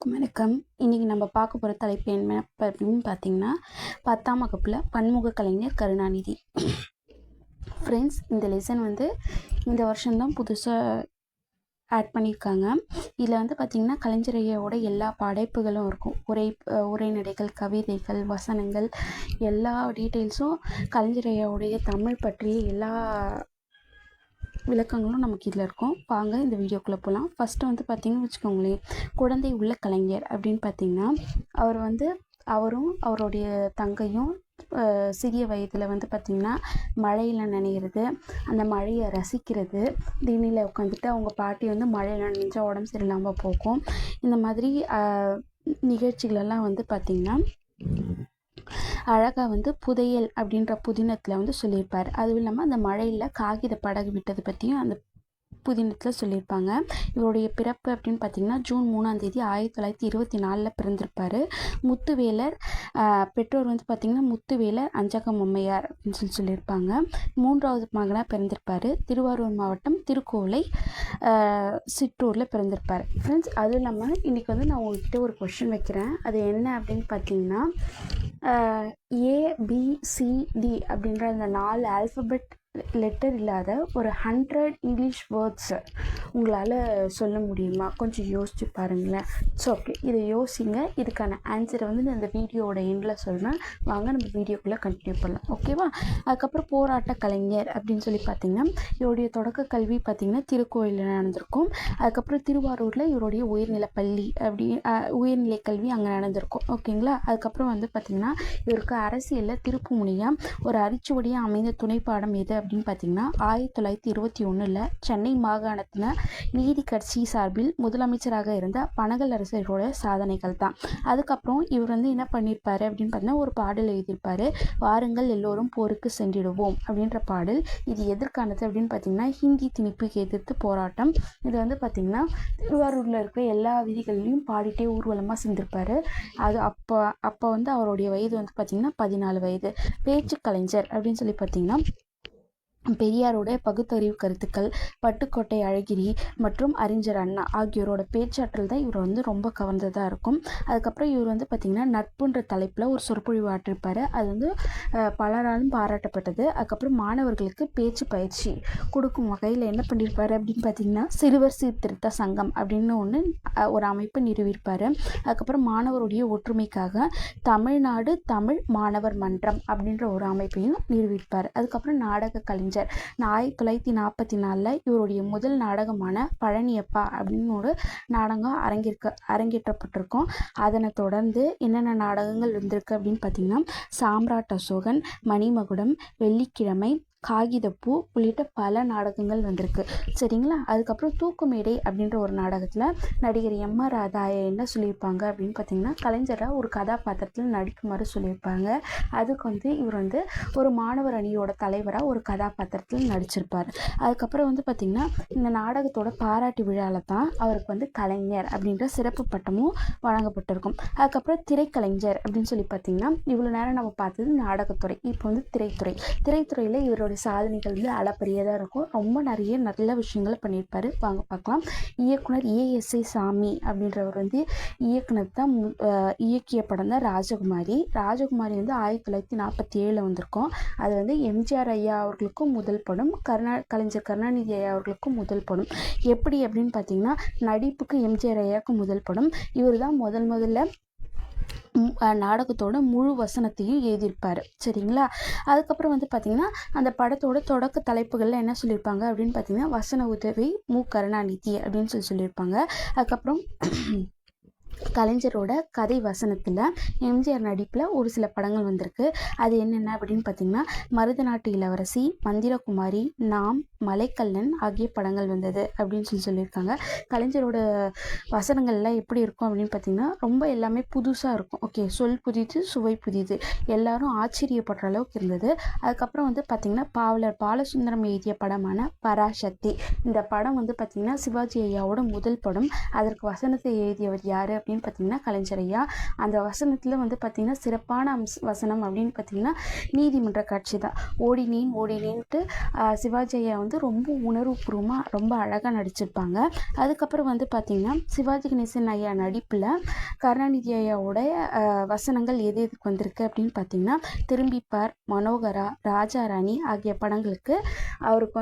எல்லாருக்கும் வணக்கம். இன்றைக்கி நம்ம பார்க்க போகிற தலைப்பு என்ன அப்படின்னு பார்த்தீங்கன்னா பத்தாம் வகுப்பில் பன்முக கலைஞர் கருணாநிதி. ஃப்ரெண்ட்ஸ் இந்த லெசன் வந்து இந்த வருஷம்தான் புதுசாக ஆட் பண்ணியிருக்காங்க. இதில் வந்து பார்த்திங்கன்னா கலைஞரையோட எல்லா படைப்புகளும் இருக்கும். உரை உரைநடைகள் கவிதைகள் வசனங்கள் எல்லா டீட்டெயில்ஸும் கலைஞரையோடைய தமிழ் பற்றிய எல்லா விளக்கங்களும் நமக்கு இதில் இருக்கும். வாங்க இந்த வீடியோக்குள்ளே போகலாம் ஃபஸ்ட்டு வந்து பார்த்திங்கன்னு வச்சுக்கோங்களேன் குழந்தை உள்ள கலைஞர் அப்படின்னு பார்த்திங்கன்னா அவர் வந்து அவரும் அவருடைய தங்கையும் சிறிய வயதில் வந்து பார்த்திங்கன்னா மழையில் நனைகிறது அந்த மழையை ரசிக்கிறது தீனியில் உட்காந்துட்டு அவங்க பாட்டி வந்து மழையில் நனைஞ்சா உடம்பு சரியில்லாமல் போகும். இந்த மாதிரி நிகழ்ச்சிகளெல்லாம் வந்து பார்த்திங்கன்னா அழகாக வந்து புதையல் அப்படின்ற புதினத்தில் வந்து சொல்லியிருப்பார். அதுவும் இல்லாமல் அந்த மழையில் காகித படகு விட்டது பற்றியும் அந்த புதினத்தில் சொல்லியிருப்பாங்க இவருடைய பிறப்பு அப்படின்னு பார்த்தீங்கன்னா ஜூன் மூணாம் தேதி ஆயிரத்தி தொள்ளாயிரத்தி இருபத்தி நாலில் பிறந்திருப்பார். முத்துவேலர் பெற்றோர் வந்து பார்த்திங்கன்னா முத்துவேலர் அஞ்சகம் அம்மையார் அப்படின்னு சொல்லி சொல்லியிருப்பாங்க மூன்றாவது மகனாக பிறந்திருப்பார். திருவாரூர் மாவட்டம் திருக்கோலை சிற்றூரில் பிறந்திருப்பார். ஃப்ரெண்ட்ஸ் அதுவும் இல்லாமல் இன்றைக்கி வந்து நான் உங்ககிட்ட ஒரு கொஷின் வைக்கிறேன். அது என்ன அப்படின்னு பார்த்தீங்கன்னா ஏபிசிடி அப்படின்ற அந்த நாலு ஆல்ஃபபெட் லெட்டர் இல்லாத ஒரு ஹண்ட்ரட் இங்கிலீஷ் வேர்ட்ஸை உங்களால் சொல்ல முடியுமா? கொஞ்சம் யோசிச்சு பாருங்களேன். ஸோ ஓகே இதை யோசிங்க. இதுக்கான ஆன்சரை வந்து நான் இந்த வீடியோவோட எண்டில் சொல்கிறேன் வாங்க நம்ம வீடியோக்குள்ளே கண்டினியூ பண்ணலாம். ஓகேவா அதுக்கப்புறம் போராட்ட கலைஞர் அப்படின்னு சொல்லி பார்த்தீங்கன்னா இவருடைய தொடக்க கல்வி பார்த்திங்கன்னா திருக்கோயிலில் நடந்திருக்கும். அதுக்கப்புறம் திருவாரூரில் இவருடைய உயர்நிலை பள்ளி அப்படி உயர்நிலை கல்வி அங்கே நடந்திருக்கும். ஓகேங்களா அதுக்கப்புறம் வந்து பார்த்திங்கன்னா இவருக்கு அரசியலில் திருப்பு முனியாக ஒரு அரிச்சுவடியாக அமைந்த துணைப்பாடம் எது அப்படின்னு பார்த்தீங்கன்னா ஆயிரத்தி தொள்ளாயிரத்தி இருபத்தி ஒன்றில் சென்னை மாகாணத்தில் நீதி கட்சி சார்பில் முதலமைச்சராக இருந்த பனகல் அரசரோட சாதனைகள் தான். அதுக்கப்புறம் இவர் வந்து என்ன பண்ணியிருப்பாரு அப்படின்னு பார்த்தீங்கன்னா ஒரு பாடல் எழுதியிருப்பாரு வாருங்கள் எல்லோரும் போருக்கு சென்றிடுவோம் அப்படின்ற பாடல். இது எதற்கானது அப்படின்னு பார்த்தீங்கன்னா ஹிந்தி திணிப்புக்கு எதிர்த்து போராட்டம். இது வந்து பார்த்திங்கன்னா திருவாரூரில் இருக்கிற எல்லா விதிகள்லையும் பாடிட்டே ஊர்வலமாக செஞ்சிருப்பாரு அது அப்போ அப்போ வந்து அவருடைய வயது வந்து பார்த்திங்கன்னா பதினாலு வயது. பேச்சு கலைஞர் அப்படின்னு சொல்லி பார்த்தீங்கன்னா பெரியாரோட பகுத்தறிவு கருத்துக்கள் பட்டுக்கோட்டை அழகிரி மற்றும் அறிஞர் அண்ணா ஆகியோரோட பேச்சாற்றல் தான் இவர் வந்து ரொம்ப கவர்ந்ததாக இருக்கும். அதுக்கப்புறம் இவர் வந்து பார்த்திங்கன்னா நட்புன்ற தலைப்பில் ஒரு சொற்பொழிவு ஆற்றிருப்பார். அது வந்து பலராலும் பாராட்டப்பட்டது. அதுக்கப்புறம் மாணவர்களுக்கு பேச்சு பயிற்சி கொடுக்கும் வகையில் என்ன பண்ணியிருப்பார் அப்படின்னு பார்த்திங்கன்னா சிறுவர் சீர்திருத்த சங்கம் அப்படின்னு ஒன்று ஒரு அமைப்பு நிறுவியிருப்பார். அதுக்கப்புறம் மாணவருடைய ஒற்றுமைக்காக தமிழ்நாடு தமிழ் மாணவர் மன்றம் அப்படின்ற ஒரு அமைப்பையும் நிறுவியிருப்பார். அதுக்கப்புறம் நாடக கலைஞர் கலைஞர் ஆயிரத்தி தொள்ளாயிரத்தி நாற்பத்தி நாலில் இவருடைய முதல் நாடகமான பழனியப்பா அப்படின்னு ஒரு நாடகம் அரங்கேற்க அரங்கேற்றப்பட்டிருக்கும். அதனை தொடர்ந்து என்னென்ன நாடகங்கள் இருந்திருக்கு அப்படின்னு பார்த்தீங்கன்னா சாம்ராட் அசோகன் மணிமகுடம் வெள்ளிக்கிழமை காகிதப்பூ உள்ளிட்ட பல நாடகங்கள் வந்திருக்கு. சரிங்களா? அதுக்கப்புறம் தூக்குமேடை அப்படின்ற ஒரு நாடகத்தில் நடிகர் எம் ஆர் ராதா என்ன சொல்லியிருப்பாங்க அப்படின்னு பார்த்தீங்கன்னா கலைஞராக ஒரு கதாபாத்திரத்தில் நடிக்குமாறு சொல்லியிருப்பாங்க. அதுக்கு வந்து இவர் வந்து ஒரு மாணவர் அணியோட தலைவராக ஒரு கதாபாத்திரத்தில் நடிச்சிருப்பார். அதுக்கப்புறம் வந்து பார்த்திங்கன்னா இந்த நாடகத்தோட பாராட்டு விழாவில் தான் அவருக்கு வந்து கலைஞர் அப்படின்ற சிறப்பு பட்டமும் வழங்கப்பட்டிருக்கும். அதுக்கப்புறம் திரைக்கலைஞர் அப்படின்னு சொல்லி பார்த்தீங்கன்னா இவ்வளோ நேரம் நம்ம பார்த்தது நாடகத்துறை இப்போ வந்து திரைத்துறை. திரைத்துறையில் இவரோட அவரோட சாதனைகள் வந்து அளப்பரியதாக இருக்கும். ரொம்ப நிறைய நல்ல விஷயங்கள் பண்ணியிருப்பார். வாங்க பார்க்கலாம். இயக்குனர் ஏஎஸ்ஐ சாமி அப்படின்றவர் வந்து இயக்குனர் தான் இயக்கிய படம் தான் ராஜகுமாரி. ராஜகுமாரி வந்து ஆயிரத்தி தொள்ளாயிரத்தி நாற்பத்தி ஏழில் வந்திருக்கோம். அது வந்து எம்ஜிஆர் ஐயா அவர்களுக்கும் முதல் படம் கருணா கலைஞர் கருணாநிதி ஐயா அவர்களுக்கும் முதல் படம். எப்படி அப்படின்னு பார்த்தீங்கன்னா நடிப்புக்கு எம்ஜிஆர் ஐயாவுக்கும் முதல் படம். இவர் தான் முதல் முதல்ல நாடகத்தோட முழு வசனத்தையும் எழுதியிருப்பார். சரிங்களா? அதுக்கப்புறம் வந்து பார்த்திங்கன்னா அந்த படத்தோட தொடக்க தலைப்புகளில் என்ன சொல்லியிருப்பாங்க அப்படின்னு பார்த்தீங்கன்னா வசன உதவி மு. கருணாநிதி அப்படின்னு சொல்லி சொல்லியிருப்பாங்க. அதுக்கப்புறம் கலைஞரோட கதை வசனத்தில் எம்ஜிஆர் நடிப்பில் ஒரு சில படங்கள் வந்திருக்கு. அது என்னென்ன அப்படின்னு பார்த்தீங்கன்னா மருதநாட்டு இளவரசி மந்திரகுமாரி நாம் மலைக்கல்லன் ஆகிய படங்கள் வந்தது அப்படின்னு சொல்லி சொல்லியிருக்காங்க. கலைஞரோட வசனங்கள்லாம் எப்படி இருக்கும் அப்படின்னு பார்த்தீங்கன்னா ரொம்ப எல்லாமே புதுசாக இருக்கும். ஓகே சொல் புதிது சுவை புதிது. எல்லாரும் ஆச்சரியப்படுற அளவுக்கு இருந்தது. அதுக்கப்புறம் வந்து பார்த்திங்கன்னா பாவலர் பாலசுந்தரம் எழுதிய படமான பராசக்தி. இந்த படம் வந்து பார்த்திங்கன்னா சிவாஜி ஐயாவோட முதல் படம். அதற்கு வசனத்தை எழுதியவர் யார் அப்படின்னு பார்த்தீங்கன்னா கலைஞரையா அந்த வசனத்தில் வந்து பார்த்திங்கன்னா சிறப்பான அம்ச வசனம் அப்படின்னு பார்த்தீங்கன்னா நீதிமன்ற காட்சி தான். ஓடினேன் ஓடினேன்ட்டு ஆஹ், வந்து ரொம்ப உணர்வுபூர்வமாக ரொம்ப அழகாக நடிச்சிருப்பாங்க. அதுக்கப்புறம் வந்து பார்த்திங்கன்னா சிவாஜி கணேசன் ஐயா நடிப்பில் கருணாநிதி ஐயாவோடைய வசனங்கள் எது எதுக்கு வந்திருக்கு அப்படின்னு பார்த்தீங்கன்னா திரும்பிப்பார் மனோகரா ராஜா ராணி ஆகிய படங்களுக்கு அவருக்கு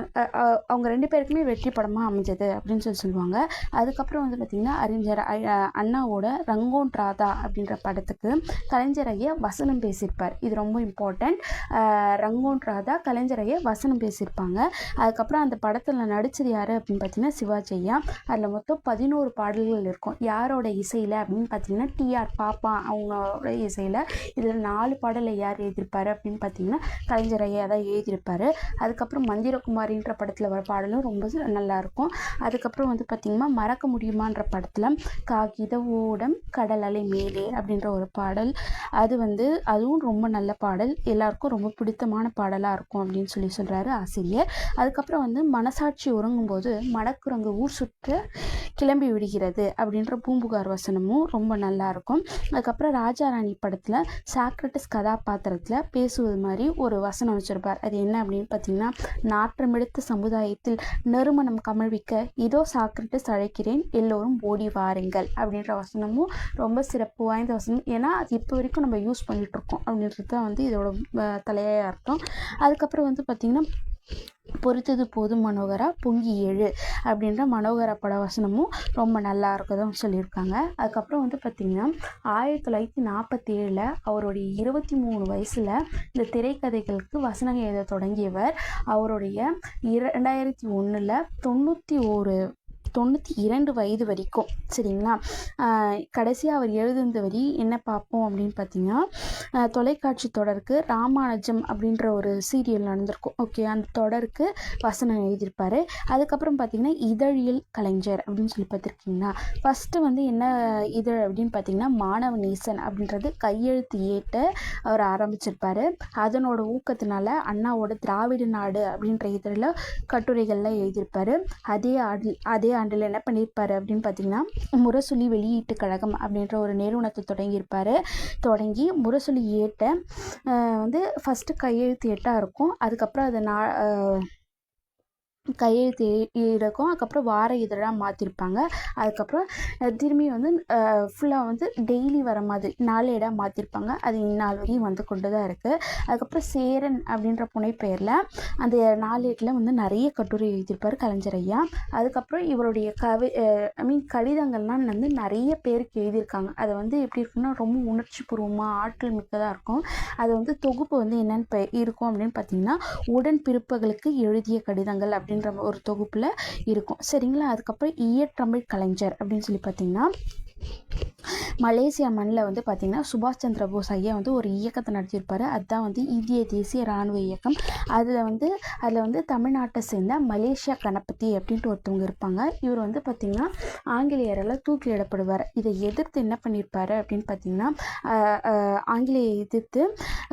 அவங்க ரெண்டு பேருக்குமே வெற்றி படமாக அமைஞ்சது அப்படின்னு சொல்லி சொல்லுவாங்க. அதுக்கப்புறம் வந்து பார்த்திங்கன்னா அறிஞர் அண்ணா அ- ரங்கோன் ராதா அப்படின்ற படத்துக்கு கலைஞர் ஐயா வசனம் பேசியிருப்பார். இது ரொம்ப இம்பார்ட்டண்ட் ரங்கோன் ராதா கலைஞர் ஐயா வசனம் பேசியிருப்பாங்க. அதுக்கப்புறம் அந்த படத்தில் நடிச்சது யார் அப்படின்னு பார்த்தீங்கன்னா சிவாஜி ஐயா. அதில் மொத்தம் பதினோரு பாடல்கள் இருக்கும். யாரோட இசையில் அப்படின்னு பார்த்தீங்கன்னா டிஆர் பாப்பா அவங்களோட இசையில் இதில் நாலு பாடலை யார் எழுதியிருப்பார் அப்படின்னு பார்த்தீங்கன்னா கலைஞர் ஐயா தான் எழுதியிருப்பாரு. அதுக்கப்புறம் மந்திரகுமாரின்ற படத்தில் வர பாடலும் ரொம்ப நல்லாயிருக்கும் அதுக்கப்புறம் வந்து பார்த்திங்கன்னா மறக்க முடியுமான்ற படத்தில் காகித ஓடம் கடல் அலை மேலே அப்படின்ற ஒரு பாடல். அது வந்து அதுவும் ரொம்ப நல்ல பாடல். எல்லாருக்கும் ரொம்ப பிடித்தமான பாடலாக இருக்கும் அப்படின்னு சொல்லி சொல்கிறாரு ஆசிரியர். அதுக்கப்புறம் வந்து மனசாட்சி உறங்கும்போது மடக்குரங்கு ஊர் சுற்ற கிளம்பி விடுகிறது அப்படின்ற பூம்புகார் வசனமும் ரொம்ப நல்லா இருக்கும். அதுக்கப்புறம் ராஜாராணி படத்தில் சாக்ரட்டிஸ் கதாபாத்திரத்தில் பேசுவது மாதிரி ஒரு வசனம் வச்சுருப்பார். அது என்ன அப்படின்னு பார்த்தீங்கன்னா நாற்றமெடுத்த சமுதாயத்தில் நறுமணம் கமழ்விக்க இதோ சாக்ரட்டிஸ் அழைக்கிறேன். எல்லோரும் ஓடி வாருங்கள் அப்படின்ற வசனம் வசனமும் ரொம்ப சிறப்பு வாய்ந்த வசனம். ஏன்னா அது இப்போ வரைக்கும் நம்ம யூஸ் பண்ணிகிட்டு இருக்கோம் அப்படின்றது தான் வந்து இதோட தலையாக தலையாய அர்த்தம். அதுக்கப்புறம் வந்து பார்த்திங்கன்னா பொறுத்தது போதும் மனோகரா பொங்கி ஏழு அப்படின்ற மனோகரா பட வசனமும் ரொம்ப நல்லா இருக்கதும் சொல்லியிருக்காங்க. அதுக்கப்புறம் வந்து பார்த்திங்கன்னா ஆயிரத்தி தொள்ளாயிரத்தி நாற்பத்தி ஏழில் அவருடைய இருபத்தி மூணு வயசில் இந்த திரைக்கதைகளுக்கு வசனம் எழுத தொடங்கியவர். அவருடைய இரண்டாயிரத்தி ஒன்றில் தொண்ணூற்றி ஒரு தொண்ணூற்றி இரண்டு வயது வரைக்கும் சரிங்களா? கடைசியாக அவர் எழுதுந்த வரி என்ன பார்ப்போம் அப்படின்னு பார்த்தீங்கன்னா தொலைக்காட்சி தொடருக்கு ராமானுஜம் அப்படின்ற ஒரு சீரியல் நடந்திருக்கும். ஓகே அந்த தொடருக்கு வசனம் எழுதியிருப்பாரு. அதுக்கப்புறம் பார்த்தீங்கன்னா இதழியல் கலைஞர் அப்படின்னு சொல்லி பார்த்துருக்கீங்களா? ஃபஸ்ட்டு வந்து என்ன இதழ் அப்படின்னு பார்த்தீங்கன்னா மாணவ நேசன் அப்படின்றது கையெழுத்து ஏட்ட அவர் ஆரம்பிச்சிருப்பார். அதனோட ஊக்கத்தினால அண்ணாவோட திராவிட நாடு அப்படின்ற இதழில் கட்டுரைகள்லாம் எழுதியிருப்பார். அதே ஆண்டில் அதே ஆண்டில் என்ன பண்ணியிருப்பாரு அப்படின்னு பார்த்தீங்கன்னா முரசொலி வெளியீட்டு கழகம் அப்படின்ற ஒரு நிறுவனத்தை தொடங்கியிருப்பார். தொடங்கி முரசொலி ஏட்ட வந்து ஃபஸ்ட்டு கையெழுத்து ஏட்டாக இருக்கும். அதுக்கப்புறம் அதை நான் கையெழுத்து இருக்கும் அதுக்கப்புறம் வார இதழாக மாற்றிருப்பாங்க அதுக்கப்புறம் திரும்பி வந்து ஃபுல்லாக வந்து டெய்லி வர மாதிரி நாளேடாக மாற்றிருப்பாங்க அது இந்நாள் வரையும் வந்து கொண்டு தான் இருக்குது அதுக்கப்புறம் சேரன் அப்படின்ற புனைப்பெயரில் அந்த நாளேட்டில் வந்து நிறைய கட்டுரை எழுதியிருப்பார் கலைஞர் ஐயா. அதுக்கப்புறம் இவருடைய கவி ஐ மீன் கடிதங்கள்லாம் வந்து நிறைய பேருக்கு எழுதியிருக்காங்க. அதை வந்து எப்படி இருக்குன்னா ரொம்ப உணர்ச்சி பூர்வமாக ஆற்றல் மிக்கதாக இருக்கும். அது வந்து தொகுப்பு வந்து என்னென்னு இருக்கும் அப்படின்னு பார்த்தீங்கன்னா உடன் பிறப்புகளுக்கு எழுதிய கடிதங்கள் அப்படின்னு அப்படின்ற ஒரு தொகுப்பில் இருக்கும். சரிங்களா? அதுக்கப்புறம் ஈயற்றமிழ் கலைஞர் அப்படின்னு சொல்லி பார்த்தீங்கன்னா மலேசியா மண்ணில் வந்து பார்த்திங்கன்னா சுபாஷ் சந்திர போஸ் ஐயா வந்து ஒரு இயக்கத்தை நடத்தியிருப்பார். அதுதான் வந்து இந்திய தேசிய இராணுவ இயக்கம். அதில் வந்து அதில் வந்து தமிழ்நாட்டை சேர்ந்த மலேசியா கணபதி அப்படின்ட்டு ஒருத்தவங்க இருப்பாங்க. இவர் வந்து பார்த்திங்கன்னா ஆங்கிலேயரால் தூக்கிலிடப்படுவார். இதை எதிர்த்து என்ன பண்ணியிருப்பாரு அப்படின்னு பார்த்திங்கன்னா ஆங்கிலேயை ஆங்கிலேய எதிர்த்து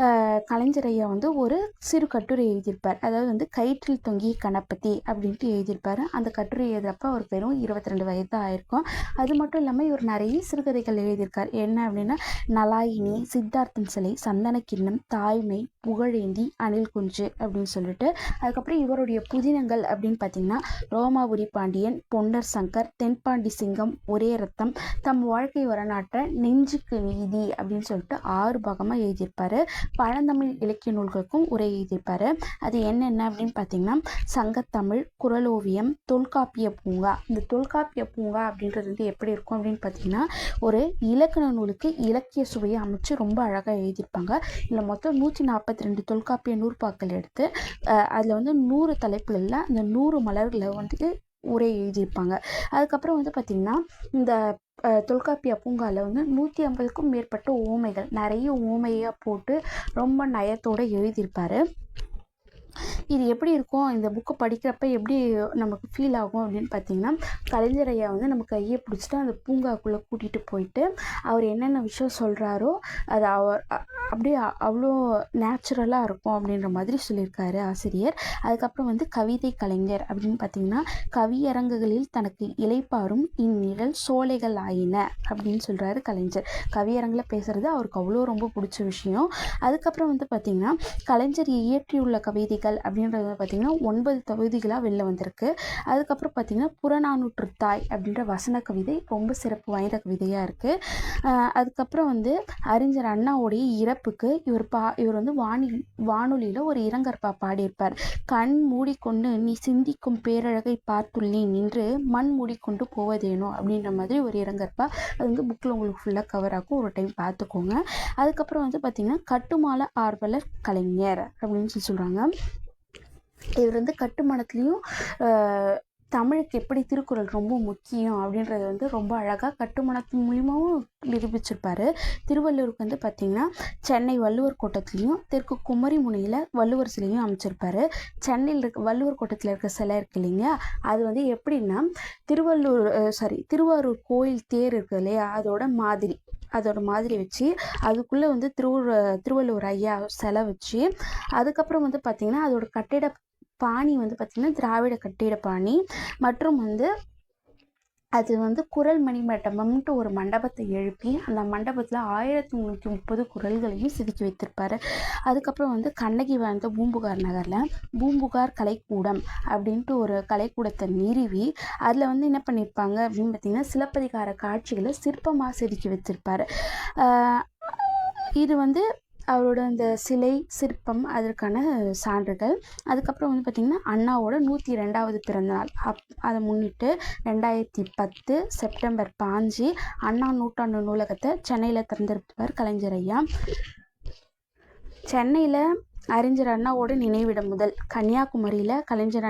ஆஹ் கலைஞர் ஐயா வந்து ஒரு சிறு கட்டுரை எழுதியிருப்பார். அதாவது வந்து கயிற்றில் தொங்கிய கணபதி அப்படின்ட்டு எழுதியிருப்பார். அந்த கட்டுரை எழுதுறப்ப அவர் வெறும் இருபத்தி ரெண்டு வயது தான் ஆயிருக்கும். அது மட்டும் இல்லாமல் இவர் நிறைய சிறுகதைகள் எழுதியிருக்கார். என்ன அப்படின்னா நலாயினி சித்தார்த்தன் சிலை சந்தன கிண்ணம் தாய்மை புகழேந்தி அணில் குஞ்சு அப்படின்னு சொல்லிட்டு அதுக்கப்புறம் இவருடைய புதினங்கள் அப்படின்னு பார்த்தீங்கன்னா ரோமாபுரி பாண்டியன் பொன்னர் சங்கர் தென்பாண்டி சிங்கம் ஒரே ரத்தம் தம் வாழ்க்கை வரலாற்றை நெஞ்சுக்கு நீதி அப்படின்னு சொல்லிட்டு ஆறு பாகமாக எழுதியிருப்பாரு. பழந்தமிழ் இலக்கிய நூல்களுக்கும் உரை எழுதியிருப்பார். அது என்னென்ன அப்படின்னு பார்த்தீங்கன்னா சங்கத்தமிழ் குரலோவியம் தொல்காப்பிய பூங்கா. இந்த தொல்காப்பிய பூங்கா அப்படின்றது வந்து எப்படி இருக்கும் அப்படின்னு பார்த்தீங்கன்னா ஒரு இலக்கண நூலுக்கு இலக்கிய சுவையை அமைச்சு ரொம்ப அழகாக எழுதியிருப்பாங்க. இதில் மொத்தம் நூற்றி நாற்பது நாற்பத்தி ரெண்டு தொல்காப்பிய நூற்பாக்கள் எடுத்து அதில் வந்து நூறு தலைப்புகளில் அந்த நூறு மலர்களை வந்து உரை எழுதியிருப்பாங்க. அதுக்கப்புறம் வந்து பார்த்திங்கன்னா இந்த தொல்காப்பிய பூங்காவில் வந்து நூற்றி ஐம்பதுக்கும் மேற்பட்ட ஓமைகள் நிறைய ஓமையாக போட்டு ரொம்ப நயத்தோடு எழுதியிருப்பார். இது எப்படி இருக்கும்? இந்த புக்கை படிக்கிறப்ப எப்படி நமக்கு ஃபீல் ஆகும் அப்படின்னு பார்த்தீங்கன்னா கலைஞர் ஐயா வந்து நம்ம கையை பிடிச்சிட்டு அந்த பூங்காக்குள்ளே கூட்டிகிட்டு போயிட்டு அவர் என்னென்ன விஷயம் சொல்கிறாரோ அது அவர் அப்படியே அவ்வளோ நேச்சுரலாக இருக்கும் அப்படின்ற மாதிரி சொல்லியிருக்காரு ஆசிரியர். அதுக்கப்புறம் வந்து கவிதை கலைஞர் அப்படின்னு பார்த்தீங்கன்னா கவியரங்குகளில் தனக்கு இழைப்பாரும் இந்நிழல் சோலைகள் ஆயின அப்படின்னு சொல்கிறாரு கலைஞர். கவியரங்கில் பேசுகிறது அவருக்கு அவ்வளோ ரொம்ப பிடிச்ச விஷயம். அதுக்கப்புறம் வந்து பார்த்திங்கன்னா கலைஞர் இயற்றியுள்ள கவிதை தொகுதிகள் அப்படின்றது பார்த்திங்கன்னா ஒன்பது தொகுதிகளாக வெளில வந்திருக்கு. அதுக்கப்புறம் பார்த்திங்கன்னா புறநானூற்று தாய் அப்படின்ற வசன கவிதை ரொம்ப சிறப்பு வாய்ந்த கவிதையாக இருக்குது அதுக்கப்புறம் வந்து அறிஞர் அண்ணாவுடைய இறப்புக்கு இவர் பா இவர் வந்து வானி வானொலியில் ஒரு இரங்கற்பா பாடியிருப்பார். கண் மூடிக்கொண்டு நீ சிந்திக்கும் பேரழகை பார்த்துள்ளேன் நின்று மண் மூடிக்கொண்டு போவதேனோ? அப்படின்ற மாதிரி ஒரு இரங்கற்பா அது வந்து புக்கில் உங்களுக்கு ஃபுல்லாக கவர் ஆகும். ஒரு டைம் பார்த்துக்கோங்க. அதுக்கப்புறம் வந்து பார்த்திங்கன்னா கட்டுமால ஆர்வலர் கலைஞர் அப்படின்னு சொல்லி சொல்கிறாங்க இவர் வந்து கட்டுமானத்துலேயும் தமிழுக்கு எப்படி திருக்குறள் ரொம்ப முக்கியம் அப்படின்றது வந்து ரொம்ப அழகாக கட்டுமானத்தின் மூலியமாகவும் நிரூபிச்சிருப்பாரு. திருவள்ளூருக்கு வந்து பார்த்திங்கன்னா சென்னை வள்ளுவர் கோட்டத்துலேயும் தெற்கு குமரி முனையில் வள்ளுவர் சிலையும் அமைச்சிருப்பாரு. சென்னையில் இருக்க வள்ளுவர் கோட்டத்தில் இருக்க சிலை இருக்கு இல்லைங்க அது வந்து எப்படின்னா திருவள்ளூர் சாரி திருவாரூர் கோயில் தேர் இருக்குது இல்லையா அதோட மாதிரி அதோட மாதிரி வச்சு அதுக்குள்ளே வந்து திருவள்ளுவர் திருவள்ளுவர் ஐயா சிலை வச்சு அதுக்கப்புறம் வந்து பார்த்திங்கன்னா அதோட கட்டிட பாணி வந்து பார்த்திங்கன்னா திராவிட கட்டிட பாணி மற்றும் வந்து அது வந்து குரல் மணி மண்டபம்ன்ட்டு ஒரு மண்டபத்தை எழுப்பி அந்த மண்டபத்தில் ஆயிரத்தி முந்நூற்றி முப்பது குரல்களையும் செதுக்கி வைத்திருப்பாரு. அதுக்கப்புறம் வந்து கண்ணகி வாழ்ந்த பூம்புகார் நகரில் பூம்புகார் கலைக்கூடம் அப்படின்ட்டு ஒரு கலைக்கூடத்தை நிறுவி அதில் வந்து என்ன பண்ணியிருப்பாங்க அப்படின்னு பார்த்தீங்கன்னா சிலப்பதிகார காட்சிகளை சிற்பமாக செதுக்கி வச்சிருப்பாரு இது வந்து அவரோட அந்த சிலை சிற்பம் அதற்கான சான்றுகள். அதுக்கப்புறம் வந்து பார்த்திங்கன்னா அண்ணாவோட நூற்றி ரெண்டாவது பிறந்தநாள். அப் அதை முன்னிட்டு ரெண்டாயிரத்தி பத்து செப்டம்பர் பாஞ்சு அண்ணா நூற்றாண்டு நூலகத்தை சென்னையில் திறந்திருப்பார் கலைஞர் ஐயா. சென்னையில் அறிஞர் அண்ணாவோட நினைவிடம் முதல் கன்னியாகுமரியில் கலைஞர்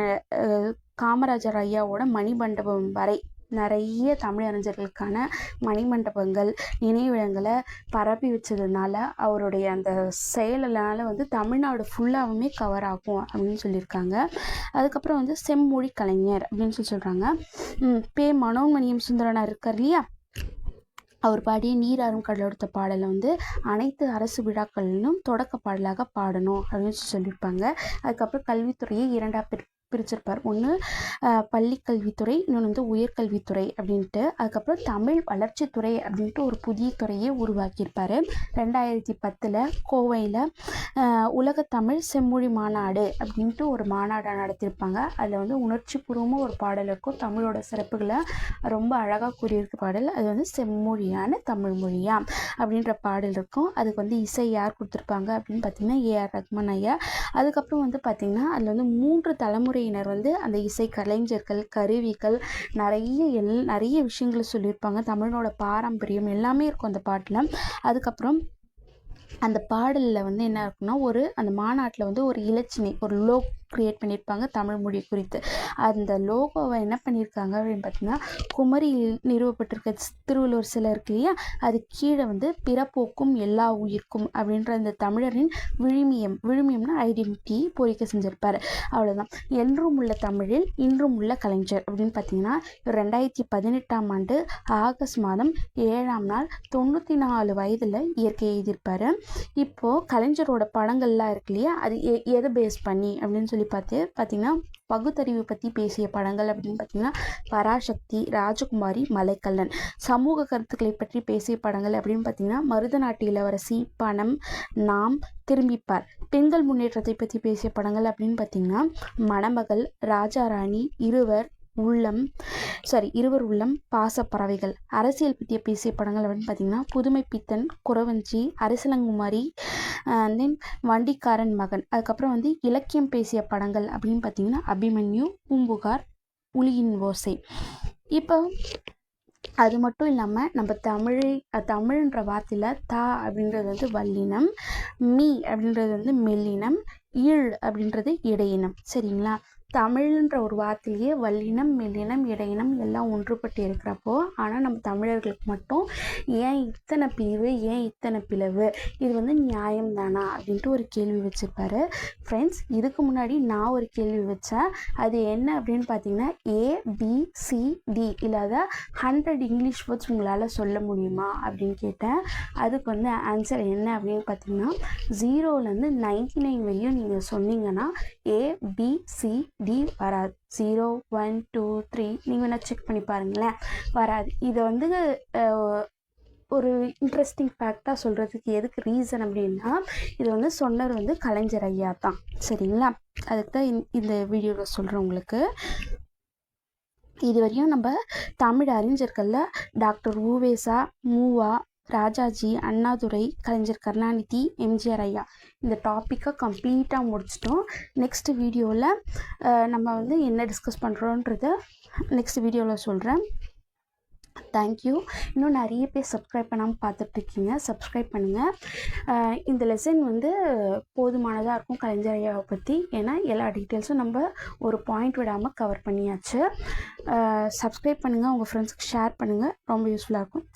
காமராஜர் ஐயாவோட மணிமண்டபம் வரை நிறைய தமிழ் அறிஞர்களுக்கான மணிமண்டபங்கள் நினைவிடங்களை பரப்பி வச்சதுனால அவருடைய அந்த செயலனால் வந்து தமிழ்நாடு ஃபுல்லாகவுமே கவர் ஆகும் அப்படின்னு சொல்லியிருக்காங்க. அதுக்கப்புறம் வந்து செம்மொழி கலைஞர் அப்படின்னு சொல்லி சொல்கிறாங்க பே மனோன்மணியம் சுந்தரனாக இருக்கார் இல்லையா? அவர் பாடிய நீராறும் கடலோடுத்த பாடலை வந்து அனைத்து அரசு விழாக்களிலும் தொடக்க பாடலாக பாடணும் அப்படின்னு சொல்லி சொல்லியிருப்பாங்க. அதுக்கப்புறம் கல்வித்துறையை இரண்டாக பிரி பிரிச்சிருப்பார். ஒன்று பள்ளி கல்வித்துறை இன்னொன்று வந்து உயர்கல்வித்துறை அப்படின்ட்டு. அதுக்கப்புறம் தமிழ் வளர்ச்சித்துறை அப்படின்ட்டு ஒரு புதிய துறையை உருவாக்கியிருப்பார். ரெண்டாயிரத்தி பத்தில் கோவையில் உலகத்தமிழ் செம்மொழி மாநாடு அப்படின்ட்டு ஒரு மாநாடை நடத்தியிருப்பாங்க. அதில் வந்து உணர்ச்சி பூர்வமாக ஒரு பாடல் இருக்கும் தமிழோட சிறப்புகளை ரொம்ப அழகாக கூறியிருக்க பாடல். அது வந்து செம்மொழியான தமிழ் மொழியா அப்படின்ற பாடல் இருக்கும். அதுக்கு வந்து இசை யார் கொடுத்துருப்பாங்க அப்படின்னு பார்த்தீங்கன்னா ஏஆர் ரஹ்மான் ஐயா. அதுக்கப்புறம் வந்து பார்த்திங்கன்னா அதில் வந்து மூன்று தலைமுறை தலைமுறையினர் வந்து அந்த இசை கலைஞர்கள் கருவிகள் நிறைய எல் நிறைய விஷயங்களை சொல்லியிருப்பாங்க. தமிழோட பாரம்பரியம் எல்லாமே இருக்கும் அந்த பாட்டில். அதுக்கப்புறம் அந்த பாடலில் வந்து என்ன இருக்குன்னா ஒரு அந்த மாநாட்டில் வந்து ஒரு இலச்சினை ஒரு லோக் க்ரியேட் பண்ணியிருப்பாங்க தமிழ் மொழி குறித்து. அந்த லோகோவை என்ன பண்ணியிருக்காங்க அப்படின்னு பார்த்தீங்கன்னா குமரியில் நிறுவப்பட்டிருக்க திருவள்ளுவர் சிலை இருக்கு இல்லையா? அது கீழே வந்து பிறப்போக்கும் எல்லா உயிர்க்கும் அப்படின்ற அந்த தமிழரின் விழுமியம் விழுமியம்னா ஐடென்டிட்டி பொறிக்க செஞ்சிருப்பாரு. அவ்வளோதான் என்றும் உள்ள தமிழில் இன்றும் உள்ள கலைஞர் அப்படின்னு பார்த்தீங்கன்னா ரெண்டாயிரத்தி பதினெட்டாம் ஆண்டு ஆகஸ்ட் மாதம் ஏழாம் நாள் தொண்ணூற்றி நாலு வயதில் இயற்கை எழுதியிருப்பார். இப்போது கலைஞரோட படங்கள்லாம் இருக்கு இல்லையா? அது எ எதை பேஸ் பண்ணி அப்படின்னு சொல்லி பார்த்து பார்த்தீங்கன்னா பகுத்தறிவு பற்றி பேசிய படங்கள் அப்படின்னு பார்த்தீங்கன்னா பராசக்தி ராஜகுமாரி மலைக்கல்லன். சமூக கருத்துக்களை பற்றி பேசிய படங்கள் அப்படின்னு பார்த்தீங்கன்னா மருதநாட்டு இளவரசி பணம் நாம் திரும்பிப்பார். பெண்கள் முன்னேற்றத்தை பற்றி பேசிய படங்கள் அப்படின்னு பார்த்தீங்கன்னா மணமகள் ராஜாராணி இருவர் உள்ளம் சாரி இருவர் உள்ளம் பாசப்பறவைகள் அரசியல் பற்றிய பேசிய படங்கள் அப்படின்னு பார்த்தீங்கன்னா புதுமை பித்தன் குறவஞ்சி அரசலங்குமாரி தென் வண்டிக்காரன் மகன். அதுக்கப்புறம் வந்து இலக்கியம் பேசிய படங்கள் அப்படின்னு பார்த்தீங்கன்னா அபிமன்யு பூம்புகார் உளியின் ஓசை. இப்போ அது மட்டும் இல்லாமல் நம்ம தமிழை தமிழ்ன்ற வார்த்தையில் தா அப்படின்றது வந்து வல்லினம் மீ அப்படின்றது வந்து மெல்லினம் ஈழ் அப்படின்றது இடையினம். சரிங்களா? தமிழ்ன்ற ஒரு வார்த்தையிலேயே வல்லினம் மெல்லினம் இடையினம் எல்லாம் ஒன்றுபட்டு இருக்கிறப்போ ஆனால் நம்ம தமிழர்களுக்கு மட்டும் ஏன் இத்தனை பிரிவு ஏன் இத்தனை பிளவு? இது வந்து நியாயம் தானா அப்படின்ட்டு ஒரு கேள்வி வச்சுருப்பாரு. ஃப்ரெண்ட்ஸ் இதுக்கு முன்னாடி நான் ஒரு கேள்வி வச்சேன். அது என்ன அப்படின்னு பார்த்தீங்கன்னா ஏ பி சி டி இல்லாத ஹண்ட்ரட் இங்கிலீஷ் வேர்ட்ஸ் உங்களால் சொல்ல முடியுமா அப்படின்னு கேட்டேன். அதுக்கு வந்து ஆன்சர் என்ன அப்படின்னு பார்த்தீங்கன்னா ஜீரோலேருந்து நைன்டி நைன் வரையும் நீங்கள் சொன்னீங்கன்னா ஏ பி சி டி வராது. ஜீரோ ஒன் டூ த்ரீ நீங்கள் வேணால் செக் பண்ணி பாருங்களேன். வராது. இதை வந்து ஒரு இன்ட்ரெஸ்டிங் ஃபேக்டாக சொல்கிறதுக்கு எதுக்கு ரீசன் அப்படின்னா இது வந்து சொன்னவர் வந்து கலைஞர் ஐயா தான். சரிங்களா? அதுக்கு தான் இந்த- இந்த வீடியோவில் சொல்கிறேன் உங்களுக்கு. இது வரையும் நம்ம தமிழ் அறிஞர்களில் டாக்டர் ஊவேசா மூவா ராஜாஜி அண்ணாதுரை கலைஞர் கருணாநிதி எம்ஜிஆர் ஐயா. இந்த டாப்பிக்கை கம்ப்ளீட்டாக முடிச்சிட்டோம். நெக்ஸ்ட் வீடியோவில் நம்ம வந்து என்ன டிஸ்கஸ் பண்ணுறோன்றத நெக்ஸ்ட் வீடியோவில் சொல்கிறேன் தேங்க்யூ இன்னும் நிறைய பேர் சப்ஸ்கிரைப் பண்ணாமல் பார்த்துட்ருக்கீங்க சப்ஸ்கிரைப் பண்ணுங்கள் இந்த லெசன் வந்து போதுமானதாக இருக்கும் கலைஞர் ஐயாவை பற்றி ஏன்னா எல்லா டீட்டெயில்ஸும் நம்ம ஒரு பாயிண்ட் விடாமல் கவர் பண்ணியாச்சு. சப்ஸ்கிரைப் பண்ணுங்கள் உங்கள் ஃப்ரெண்ட்ஸ்க்கு ஷேர் பண்ணுங்கள் ரொம்ப யூஸ்ஃபுல்லாக இருக்கும்.